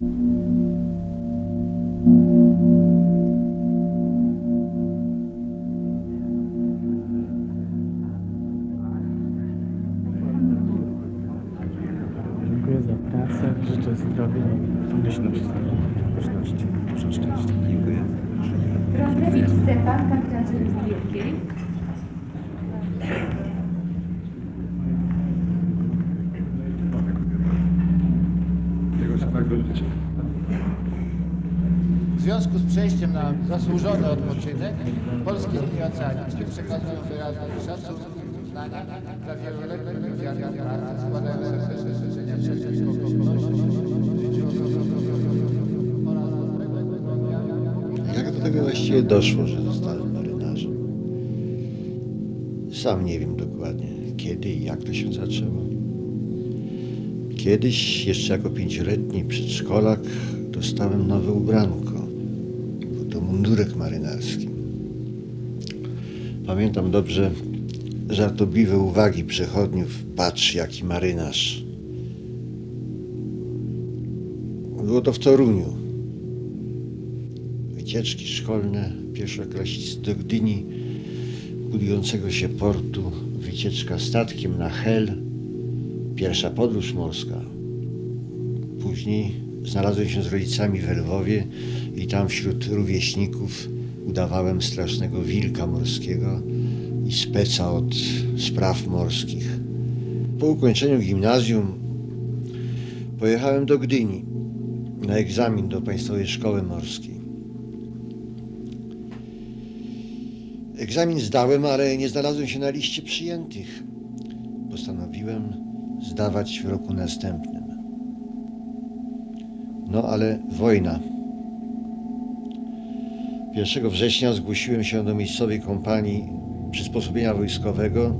Dziękuję za pracę, życzę zdrowia i pomyślności. Pomyślności, szczęścia. Dziękuję. Dziękuję. Stefan, kandydat z Wielkiej. Życia. W związku z przejściem na zasłużony odpoczynek, polskie oceaniczne przekazują wyrazy szacunku i uznania dla wieloletnich ofiar pracy, składają serdeczne życzenia zdrowia. Jak do tego właściwie doszło, że zostałem marynarzem? Sam nie wiem dokładnie, kiedy i jak to się zaczęło. Kiedyś, jeszcze jako pięcioletni przedszkolak, dostałem nowe ubranko. Był to mundurek marynarski. Pamiętam dobrze żartobliwe uwagi przechodniów, patrz jaki marynarz. Było to w Toruniu wycieczki szkolne, pierwszoklasisty do Gdyni, budującego się portu, wycieczka statkiem na Hel, pierwsza podróż morska. Później znalazłem się z rodzicami w Lwowie i tam wśród rówieśników udawałem strasznego wilka morskiego i speca od spraw morskich. Po ukończeniu gimnazjum pojechałem do Gdyni na egzamin do Państwowej Szkoły Morskiej. Egzamin zdałem, ale nie znalazłem się na liście przyjętych. Postanowiłem zdawać w roku następnym. No ale wojna. 1 września zgłosiłem się do miejscowej kompanii przysposobienia wojskowego.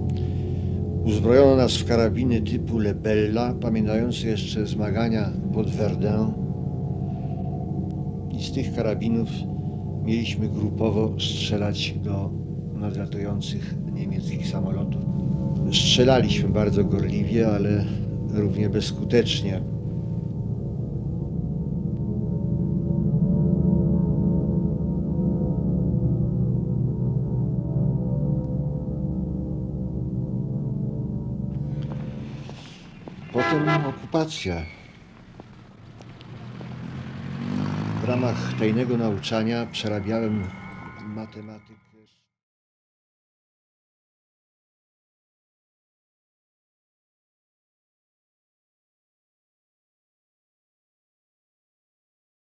Uzbrojono nas w karabiny typu Lebella, pamiętające jeszcze zmagania pod Verdun. I z tych karabinów mieliśmy grupowo strzelać do nadlatujących niemieckich samolotów. Strzelaliśmy bardzo gorliwie, ale równie bezskutecznie. Potem okupacja. W ramach tajnego nauczania przerabiałem matematykę.